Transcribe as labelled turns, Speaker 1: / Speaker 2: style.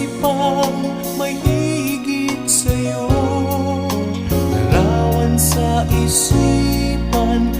Speaker 1: isipan may higit sa'yo. Larawan sa isipan